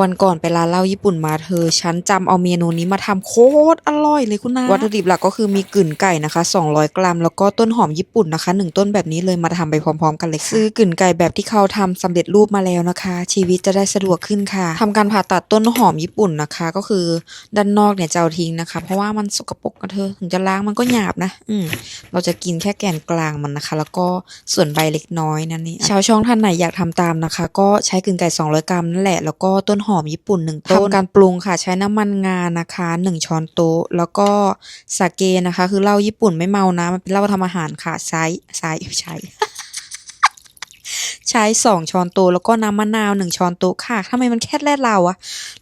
วันก่อนไปร้านเหล้าญี่ปุ่นมาเธอ ฉันจำเอาเมนูนี้มาทำโคตรอร่อยเลยคุณนาวัตถุดิบหลักก็คือมีกึ่นไก่นะคะ 200 กรัม แล้วก็ต้นหอมญี่ปุ่นนะคะหนึ่งต้นแบบนี้เลยมาทำไปพร้อม ๆ กันเลยซื้อกึ่นไก่แบบที่เขาทำสำเร็จรูปมาแล้วนะคะ ชีวิตจะได้สะดวกขึ้นค่ะทำการผ่าตัดต้นหอมญี่ปุ่นนะคะ ก็คือด้านนอกเนี่ยจะเอาทิ้งนะคะ เพราะว่ามันสกปรกนะเธอถึงจะล้างมันก็หยาบนะ อืมเราจะกินแค่แกนกลางมันนะคะ แล้วก็ส่วนใบเล็กน้อยนั่นนี่ชาวช่องท่านไหนอยากทำตามนะคะ ก็ใช้กึ่งไก่ 200 กรัมนั่นแหละแล้วก็ต้นหอมญี่ปุ่น1ต้นทำการปรุงค่ะ ใช้น้ำมันงานะคะ1ช้อนโต๊ะ แล้วก็สาเกนะคะ คือเหล้าญี่ปุ่นไม่เมานะ มันเป็นเหล้าทำอาหารค่ะใช้ใช้ใช้ ใช้ 2 ช้อนโต๊ะแล้วก็น้ำมะนาว 1 ช้อนโต๊ะค่ะทำไมมันแค่แรดเราอะ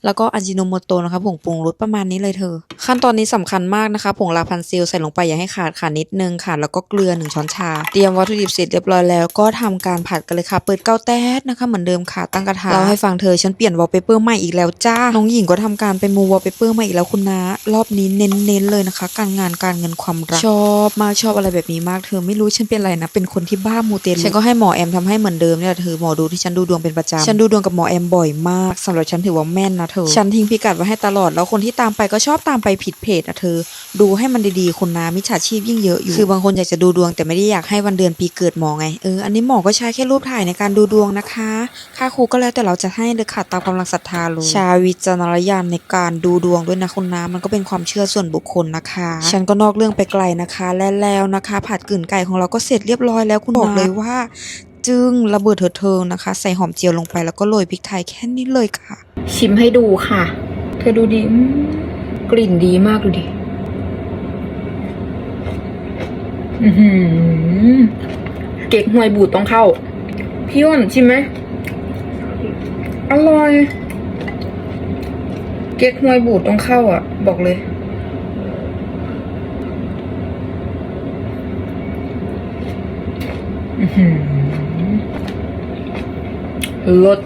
แล้วก็อาจิโนโมโตะนะคะผงปรุงรสประมาณนี้เลยเธอ ขั้นตอนนี้สำคัญมากนะคะ ผงลาพันซิลใส่ลงไปอย่าให้ขาดค่ะนิดนึงค่ะ แล้วก็เกลือ 1 ช้อนชา เตรียมวัตถุดิบเสร็จเรียบร้อยแล้วก็ทำการผัดกันเลยค่ะ เปิดเก้าแต๊ดนะคะเหมือนเดิมค่ะ ตั้งกระทะเราให้ฟังเธอ ฉันเปลี่ยนวอลเปเปอร์ใหม่อีกแล้วจ้า น้องหญิงก็ทำการไปมูวอลเปเปอร์ใหม่อีกแล้วคุณนะ รอบนี้เน้นๆเลยนะคะ การงานการเงินความรัก ชอบมากชอบอะไรแบบนี้มากเธอไม่รู้ฉันเป็นอะไรนะ เป็นคนที่บ้ามูเตลูฉันก็ให้หมอแอมทำให้เหมือนเดิมเนี่ยแหละเธอหมอดูที่ฉันดูดวงเป็นประจำฉันดูดวงกับหมอแอมบ่อยมากสำหรับฉันถือว่าแม่นนะเธอฉันทิ้งพิกัดไว้ให้ตลอดแล้วคนที่ตามไปก็ชอบตามไปผิดเพจนะเธอ ดูให้มันดีๆคนนะมิจฉาชีพยิ่งเยอะอยู่คือบางคนอยากจะดูดวงแต่ไม่ได้อยากให้วันเดือนปีเกิดหมอไงเอออันนี้หมอก็ใช้แค่รูปถ่ายในการดูดวงนะคะ ค่าครูก็แล้วแต่เราจะให้เลยค่ะตามกำลังศรัทธาเลยใชาวิจารณญาณในการดูดวงด้วยนะคุณนะมันก็เป็นความเชื่อส่วนบุคคลนะคะ ฉันก็นอกเรื่องไปไกลนะคะ และแล้วนะคะ ผัดกลืนไก่ของเราก็เสร็จเรียบร้อยแล้วคุณบอกเลยว่า จึงระเบิดเถิดเทิงนะคะ ใส่หอมเจียวลงไปแล้วก็โรยพริกไทยแค่นี้เลยค่ะ ชิมให้ดูค่ะ เธอดูดิกลิ่นดีมากดูดิอือหือเก๊กฮวยบูดต้องเข้า พี่อ้นชิมไหมอร่อย เก๊กฮวยบูดต้องเข้าอะ บอกเลยอือ หือรส